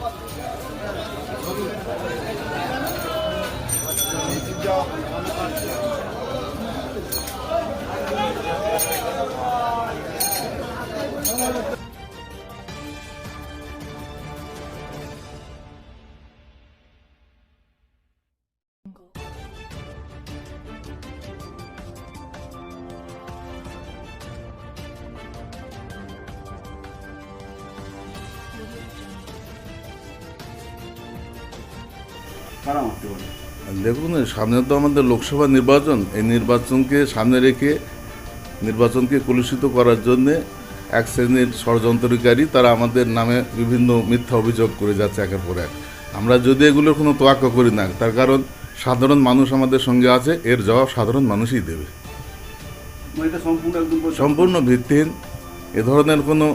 Thank you. দেখুন সামনে তো আমাদের লোকসভা নির্বাচন। এই নির্বাচনকে সামনে রেখে নির্বাচনকে কলুষিত করার জন্যে এক শ্রেণির ষড়যন্ত্রকারী তারা আমাদের নামে বিভিন্ন মিথ্যা অভিযোগ করে যাচ্ছে একের পর এক। আমরা যদি এগুলোর কোনো তোয়াক্কা করি না তার কারণ সাধারণ মানুষ আমাদের সঙ্গে আছে এর জবাব সাধারণ মানুষই দেবে। মানে সম্পূর্ণ ভিত্তিহীন। এ ধরনের কোনো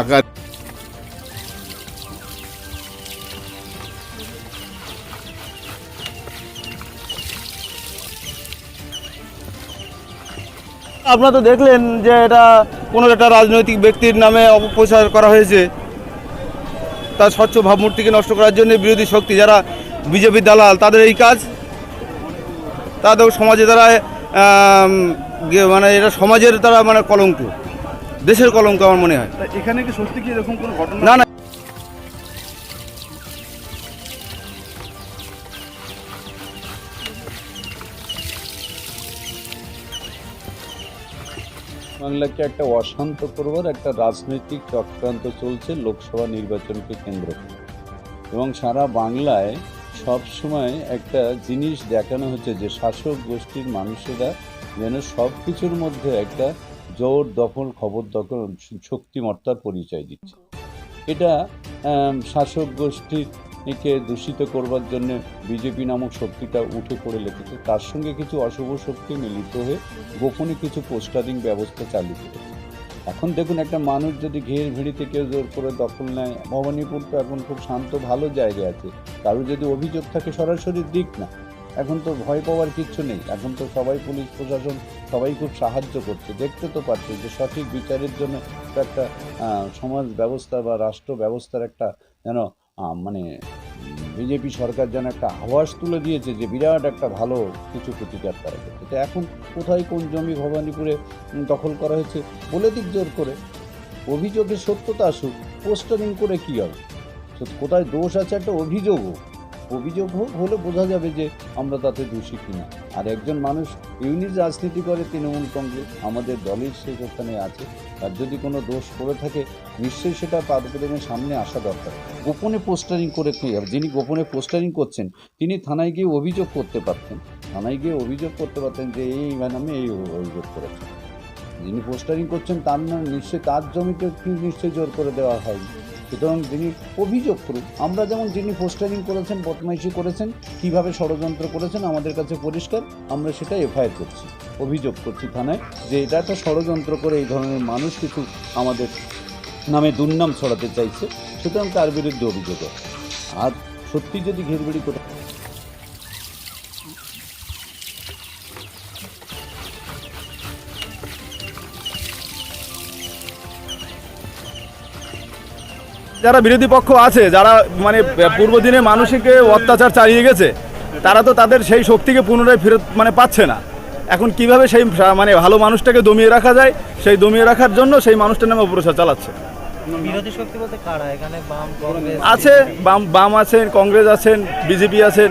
আকার আপনারা তো দেখলেন যে এটা কোনো একটা রাজনৈতিক ব্যক্তির নামে অপপ্রচার করা হয়েছে। তার স্বচ্ছ ভাবমূর্তিকে নষ্ট করার জন্য বিরোধী শক্তি যারা বিজেপি দালাল তাদের এই কাজ। তাদের সমাজে তারা মানে এটা সমাজের তারা মানে কলঙ্ক। দেশের কলঙ্ক আমার মনে হয়। এখানে কি সত্যি কি এরকম কোনো ঘটনা না না বাংলাকে একটা অশান্ত করবার একটা রাজনৈতিক চক্রান্ত চলছে লোকসভা নির্বাচনকে কেন্দ্র করে। এবং সারা বাংলায় সব সময় একটা জিনিস দেখানো হচ্ছে যে শাসক গোষ্ঠীর মানুষেরা যেন সব কিছুর মধ্যে একটা জোর দখল, খবর দখল, শক্তিমত্তার পরিচয় দিচ্ছে। এটা শাসক শাসক গোষ্ঠীকে দূষিত করবার জন্য বিজেপি নামক শক্তিটা উঠে পড়ে লেগেছে। তার সঙ্গে কিছু অশুভ শক্তি মিলিত হয়ে গোপনে কিছু পোস্টারিং ব্যবস্থা চালু করেছে। এখন দেখুন, একটা মানুষ যদি ঘের ভেড়িতে কেউ জোর করে দখল নেয়, ভবানীপুর তো এখন খুব শান্ত, ভালো জায়গা আছে। কারও যদি অভিযোগ থাকে, সরাসরি দিক না। এখন তো ভয় পাওয়ার কিচ্ছু নেই। এখন তো সবাই পুলিশ প্রশাসন সবাই খুব সাহায্য করছে। দেখতে তো পাচ্ছে যে সঠিক বিচারের জন্য একটা সমাজ ব্যবস্থা বা রাষ্ট্র ব্যবস্থার একটা যেন মানে বিজেপি সরকার যেন একটা আভাস তুলে দিয়েছে যে বিরাট একটা ভালো কিছু প্রতিকার তারা করছে তো এখন কোথায় কোন জমি ভবানীপুরে দখল করা হয়েছে বলে দিক জোর করে। অভিযোগের সত্যতা আসুক, পোস্টারিং করে কী হবে? কোথায় দোষ আছে একটা অভিযোগ হোক অভিযোগ হোক হলে বোঝা যাবে যে আমরা তাতে দোষী কিনা। আর একজন মানুষ ইউনিট রাজনীতি করে তৃণমূল কংগ্রেস, আমাদের দলের সেই ওখানে আছে। আর যদি কোনো দোষ করে থাকে, নিশ্চয়ই সেটা পাদপ্রদমের সামনে আসা দরকার। গোপনে পোস্টারিং করে কী হবে যিনি গোপনে পোস্টারিং করছেন, তিনি থানায় গিয়ে অভিযোগ করতে পারতেন। থানায় গিয়ে অভিযোগ করতে পারতেন যে, এই ম্যাডামে এই অভিযোগ করেছেন। যিনি পোস্টারিং করছেন তার নাম নিশ্চয়ই তার জমিতে নিশ্চয়ই জোর করে দেওয়া হয়নি সুতরাং যিনি অভিযোগ করুন আমরা যেমন যিনি পোস্টারিং করেছেন, বদমাইশি করেছেন, কীভাবে ষড়যন্ত্র করেছেন আমাদের কাছে পরিষ্কার, আমরা সেটা এফআইআর করছি, অভিযোগ করছি থানায় যে এটা একটা ষড়যন্ত্র করে এই ধরনের মানুষ কিছু আমাদের নামে দুর্নাম ছড়াতে চাইছে, সুতরাং তার বিরুদ্ধে অভিযোগ আর সত্যি যদি ঘেরবেড়ি করে যারা বিরোধী পক্ষ আছে যারা মানে পূর্ব দিনে মানুষকে অত্যাচার চালিয়ে গেছে তারা তো তাদের সেই শক্তিকে পুনরায় ফেরত মানে পাচ্ছে না। এখন কীভাবে সেই মানে ভালো মানুষটাকে দমিয়ে রাখা যায় সেই দমিয়ে রাখার জন্য সেই মানুষটার নামে অপপ্রচার চালাচ্ছে। আছে বাম বাম আছেন কংগ্রেস আছেন বিজেপি আছেন